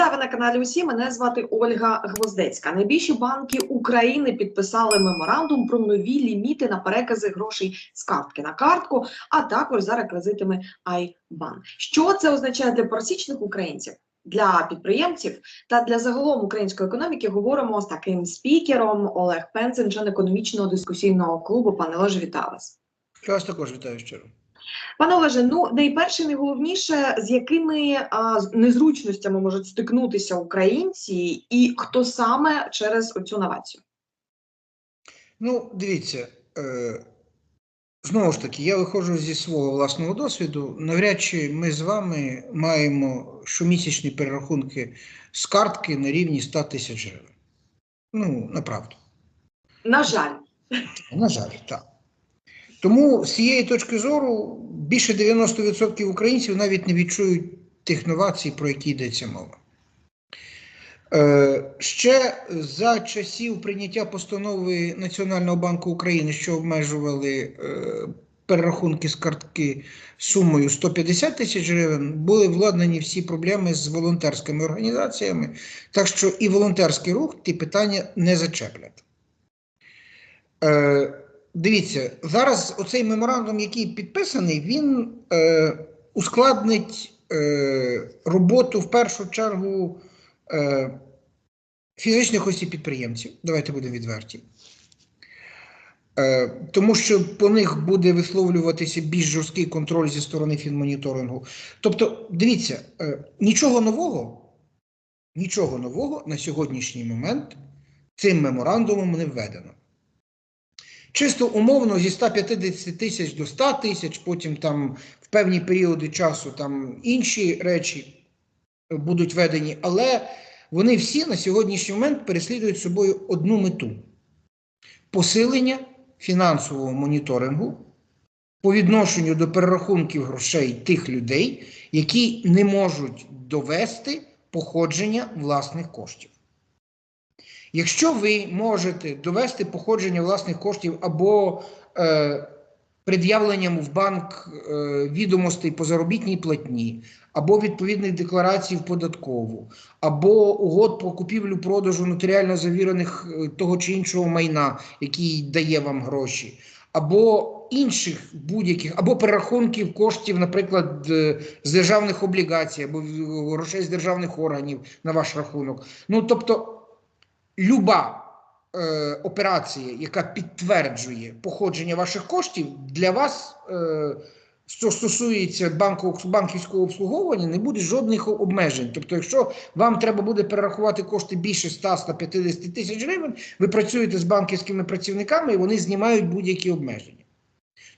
Вітаю ви на каналі. Усі мене звати Ольга Гвоздецька. Найбільші банки України підписали меморандум про нові ліміти на перекази грошей з картки на картку, а також за реквізитами iBank. Що це означає для пересічних українців? Для підприємців та для загалом української економіки говоримо з таким спікером Олег Пензен, член економічного дискусійного клубу. Пане Олеже, вітаю вас. Я вас також вітаю щиро. Пане Олеже, ну найперше, найголовніше, з якими а, незручностями можуть стикнутися українці, і хто саме через цю новацію? Ну, дивіться, е, знову ж таки, я виходжу зі свого власного досвіду. Навряд чи ми з вами маємо щомісячні перерахунки з картки на рівні 100 тисяч гривень. Ну, направду. На жаль, На жаль, так. Тому з цієї точки зору більше 90% українців навіть не відчують тих новацій, про які йдеться мова. Е, ще за часів прийняття постанови Національного банку України, що обмежували е, перерахунки з картки сумою 150 тисяч гривень, були владнані всі проблеми з волонтерськими організаціями, так що і волонтерський рух ті питання не зачеплять. Е, Дивіться, зараз оцей меморандум, який підписаний, він е, ускладнить е, роботу в першу чергу е, фізичних осіб підприємців. Давайте будемо відверті. Е, тому що по них буде висловлюватися більш жорсткий контроль зі сторони фінмоніторингу. Тобто, дивіться, е, нічого нового, нічого нового на сьогоднішній момент цим меморандумом не введено. Чисто умовно зі 150 тисяч до 100 тисяч, потім там в певні періоди часу там інші речі будуть введені, але вони всі на сьогоднішній момент переслідують собою одну мету: посилення фінансового моніторингу по відношенню до перерахунків грошей тих людей, які не можуть довести походження власних коштів. Якщо ви можете довести походження власних коштів або е, пред'явленням в банк е, відомостей по заробітній платні, або відповідних декларацій в податкову, або угод про купівлю-продажу нотаріально завірених е, того чи іншого майна, який дає вам гроші, або інших будь-яких, або перерахунків коштів, наприклад, е, з державних облігацій, або грошей з державних органів на ваш рахунок. Ну тобто люба е, операція, яка підтверджує походження ваших коштів, для вас, е, що стосується банку, банківського обслуговування, не буде жодних обмежень. Тобто, якщо вам треба буде перерахувати кошти більше 100-150 тисяч гривень, ви працюєте з банківськими працівниками і вони знімають будь-які обмеження.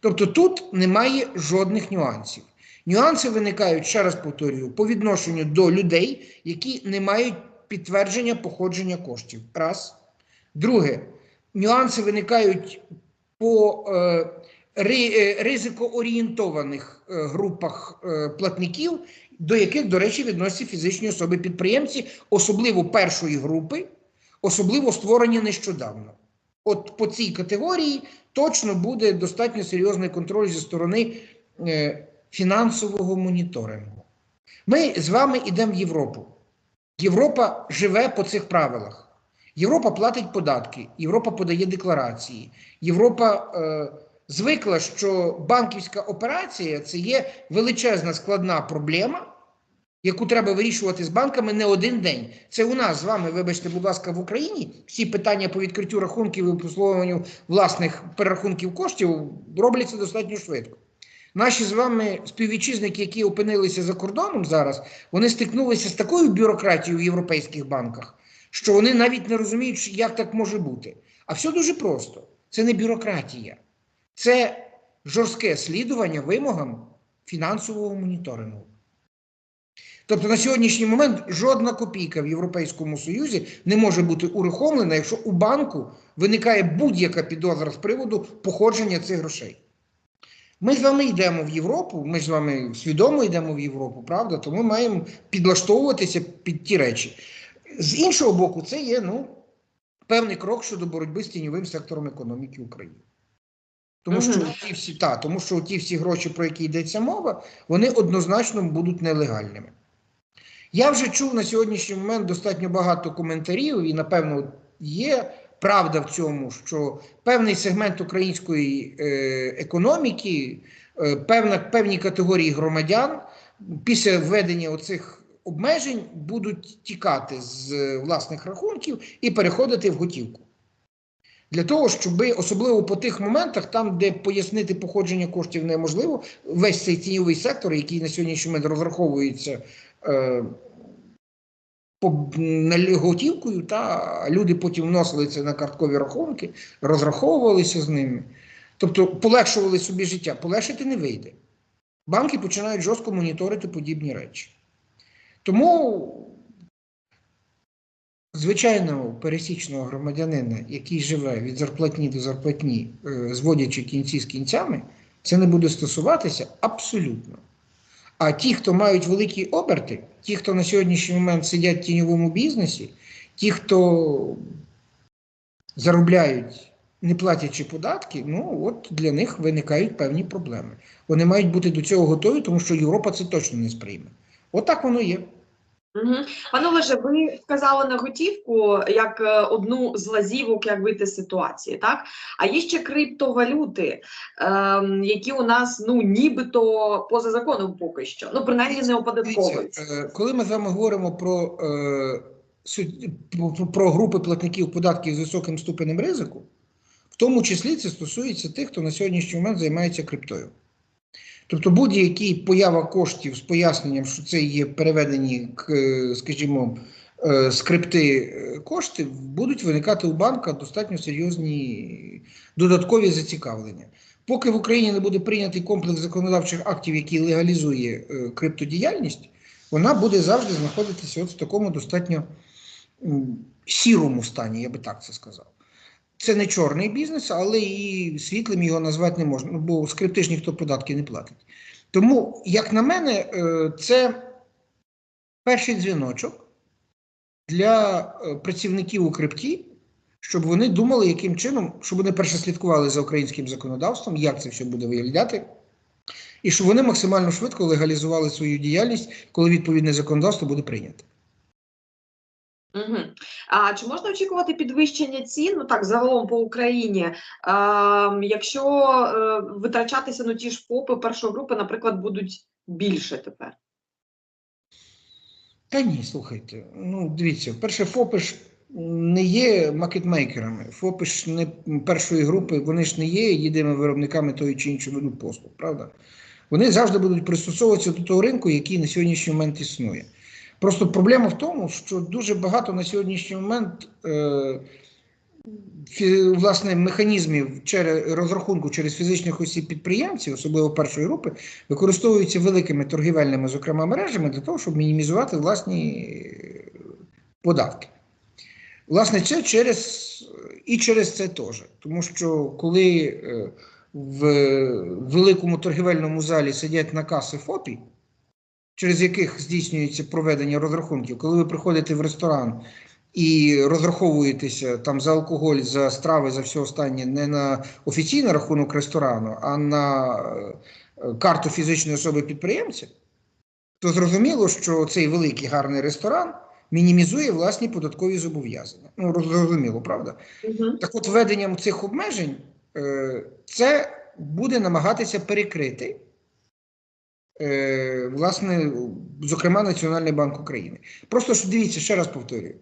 Тобто тут немає жодних нюансів. Нюанси виникають, ще раз повторюю, по відношенню до людей, які не мають підтвердження походження коштів. Раз. Друге, нюанси виникають по е, е, ризикоорієнтованих е, групах е, платників, до яких, до речі, відносяться фізичні особи-підприємці, особливо першої групи, особливо створені нещодавно. От по цій категорії точно буде достатньо серйозний контроль зі сторони е, фінансового моніторингу. Ми з вами йдемо в Європу. Європа живе по цих правилах. Європа платить податки, Європа подає декларації. Європа е, звикла, що банківська операція це є величезна складна проблема, яку треба вирішувати з банками не один день. Це у нас з вами, вибачте, будь ласка, в Україні всі питання по відкриттю рахунків і обслуговуванню власних перерахунків коштів робляться достатньо швидко. Наші з вами співвітчизники, які опинилися за кордоном зараз, вони стикнулися з такою бюрократією в європейських банках, що вони навіть не розуміють, як так може бути. А все дуже просто: це не бюрократія, це жорстке слідування вимогам фінансового моніторингу. Тобто на сьогоднішній момент жодна копійка в Європейському Союзі не може бути ураховлена, якщо у банку виникає будь-яка підозра з приводу походження цих грошей. Ми з вами йдемо в Європу, ми з вами свідомо йдемо в Європу, правда? То ми маємо підлаштовуватися під ті речі. З іншого боку, це є ну, певний крок щодо боротьби з тіньовим сектором економіки України. Тому що Мгм. ті всі, та, тому що ті всі гроші, про які йдеться мова, вони однозначно будуть нелегальними. Я вже чув на сьогоднішній момент достатньо багато коментарів, і напевно є правда в цьому, що певний сегмент української е, економіки, е, певна, певні категорії громадян після введення оцих обмежень будуть тікати з власних рахунків і переходити в готівку. Для того, щоб особливо по тих моментах, там, де пояснити походження коштів неможливо, весь цей тіньовий сектор, який на сьогоднішній момент розраховується е, готівкою, та люди потім вносили це на карткові рахунки, розраховувалися з ними. Тобто полегшували собі життя. Полегшити не вийде. Банки починають жорстко моніторити подібні речі. Тому звичайного пересічного громадянина, який живе від зарплатні до зарплатні, е, зводячи кінці з кінцями, це не буде стосуватися абсолютно. А ті, хто мають великі оберти, ті, хто на сьогоднішній момент сидять в тіньовому бізнесі, ті, хто заробляють, не платячи податки, ну от для них виникають певні проблеми. Вони мають бути до цього готові, тому що Європа це точно не сприйме. От воно є. Угу. Пане Олеже, ви вказали на готівку як е, одну з лазівок, як вийти з ситуації, так? А є ще криптовалюти, ем, які у нас ну нібито поза законом поки що. Ну, принаймні не оподатковуються. Е, Коли ми з вами говоримо про, е, про- про групи платників податків з високим ступенем ризику, в тому числі це стосується тих, хто на сьогоднішній момент займається криптою. Тобто будь-який поява коштів з поясненням, що це є переведені, е, скажімо, е, з крипти е, кошти, будуть виникати у банка достатньо серйозні додаткові зацікавлення. Поки в Україні не буде прийнятий комплекс законодавчих актів, який легалізує криптодіяльність, вона буде завжди знаходитися от в такому достатньо сірому стані, я би так це сказав. Це не чорний бізнес, але і світлим його назвати не можна, бо з крипти ж ніхто податки не платить. Тому, як на мене, е, це перший дзвіночок для е, працівників у крипті, щоб вони думали, яким чином, щоб вони перше слідкували за українським законодавством, як це все буде виглядати, і щоб вони максимально швидко легалізували свою діяльність, коли відповідне законодавство буде прийнято. Угу. А чи можна очікувати підвищення цін? Ну так, загалом по Україні, а, якщо е, витрачатися ну ті ж ФОПи першої групи, наприклад, будуть більше тепер? Та ні, слухайте. Ну, дивіться, перше, ФОПи ж не є макетмейкерами. ФОПи ж не першої групи, вони ж не є єдиними виробниками тої чи іншої виду послуг, правда? Вони завжди будуть пристосовуватися до того ринку, який на сьогоднішній момент існує. Просто проблема в тому, що дуже багато на сьогоднішній момент е, власне механізмів через розрахунку через фізичних осіб підприємців, особливо першої групи, використовуються великими торгівельними, зокрема, мережами для того, щоб мінімізувати власні податки. Власне, це через і через це теж. Тому що коли е, в великому торгівельному залі сидять на каси ФОПі, через яких здійснюється проведення розрахунків, коли ви приходите в ресторан і розраховуєтеся там за алкоголь, за страви, за все останнє не на офіційний рахунок ресторану, а на е, карту фізичної особи підприємця, то зрозуміло, що цей великий гарний ресторан мінімізує власні податкові зобов'язання. Ну, зрозуміло, правда? Угу. Так от, введенням цих обмежень е, це буде намагатися перекрити, власне, зокрема, Національний банк України. Просто що дивіться, ще раз повторюю.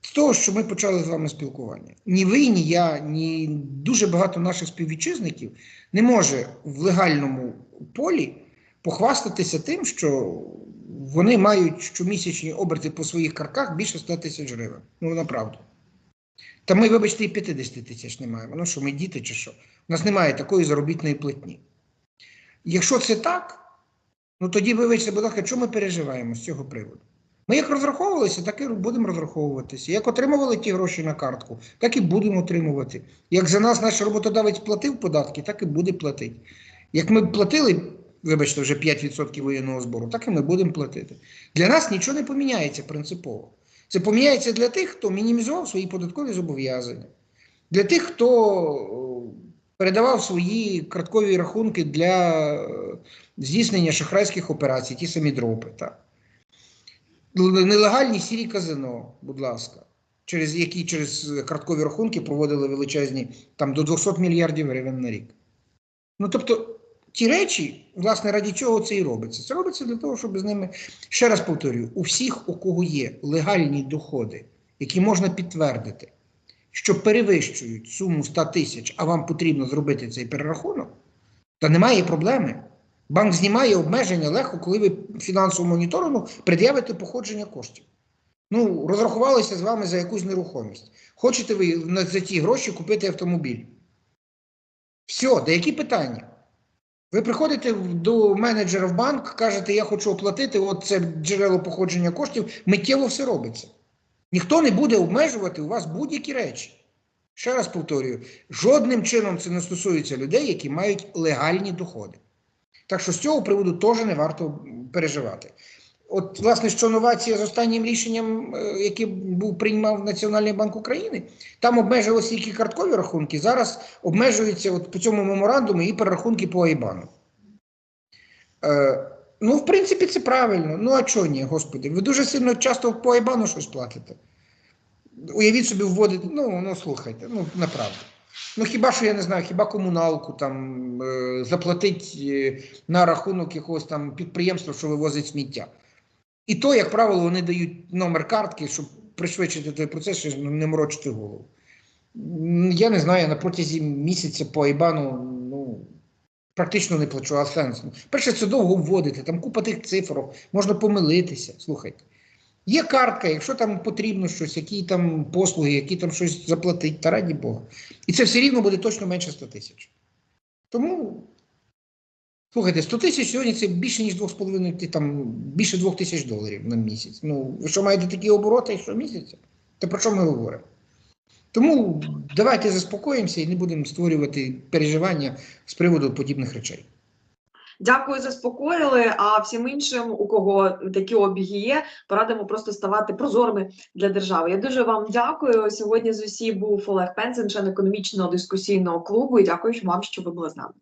З того, що ми почали з вами спілкування, ні ви, ні я, ні дуже багато наших співвітчизників не може в легальному полі похвастатися тим, що вони мають щомісячні оберти по своїх карках більше 100 тисяч гривень. Ну, направду. Та ми, вибачте, і 50 тисяч не маємо. Ну що, ми діти чи що? У нас немає такої заробітної платні. Якщо це так, ну тоді вибачте, будь ласка, чому ми переживаємо з цього приводу? Ми як розраховувалися, так і будемо розраховуватися. Як отримували ті гроші на картку, так і будемо отримувати. Як за нас наш роботодавець платив податки, так і буде платити. Як ми платили, вибачте, вже 5% воєнного збору, так і ми будемо платити. Для нас нічого не поміняється принципово. Це поміняється для тих, хто мінімізував свої податкові зобов'язання, для тих, хто передавав свої карткові рахунки для здійснення шахрайських операцій, ті самі дропи. Так. нелегальні сірі казино, будь ласка, через які через карткові рахунки проводили величезні там до 200 мільярдів гривень на рік. Ну тобто, ті речі, власне, раді чого це і робиться? Це робиться для того, щоб з ними ще раз повторюю: у всіх, у кого є легальні доходи, які можна підтвердити, що перевищують суму 100 тисяч, а вам потрібно зробити цей перерахунок, та немає проблеми. Банк знімає обмеження легко, коли ви фінансовому моніторингу пред'явите походження коштів. Ну, розрахувалися з вами за якусь нерухомість. Хочете ви за ті гроші купити автомобіль? Все, де які питання? Ви приходите до менеджера в банк, кажете, я хочу оплатити, от це джерело походження коштів, миттєво все робиться. Ніхто не буде обмежувати у вас будь-які речі. Ще раз повторюю: жодним чином це не стосується людей, які мають легальні доходи. Так що з цього приводу теж не варто переживати. От, власне, що новація з останнім рішенням, е, яке був приймав Національний банк України, там обмежувалися тільки карткові рахунки. Зараз обмежуються от по цьому меморандуму і перерахунки по Айбану. Е, ну, в принципі, це правильно. Ну, а чого ні, господи? Ви дуже сильно часто по Айбану щось платите. Уявіть собі, вводите, ну, ну слухайте, ну направду. Ну хіба що я не знаю, хіба комуналку там е, заплатить е, на рахунок якогось там підприємства, що вивозить сміття. І то, як правило, вони дають номер картки, щоб пришвидшити той процес, щоб не морочити голову. Я не знаю, на протязі місяця по Айбану ну, практично не плачу, а сенс. Перше, це довго вводити, там купа тих цифрок, можна помилитися. Слухайте. Є картка, якщо там потрібно щось, які там послуги, які там щось заплатить, та раді Бога. І це все рівно буде точно менше 100 тисяч. Тому, слухайте, 100 тисяч сьогодні це більше, ніж 2,5, ти там більше 2 тисяч доларів на місяць. Ну, ви що маєте такі обороти щомісяця? Та про що ми говоримо? Тому давайте заспокоїмося і не будемо створювати переживання з приводу подібних речей. Дякую, заспокоїли. А всім іншим, у кого такі обіги є, порадимо просто ставати прозорими для держави. Я дуже вам дякую. Сьогодні з усі був Олег Пензен, член економічного дискусійного клубу. І дякую вам, що ви були з нами.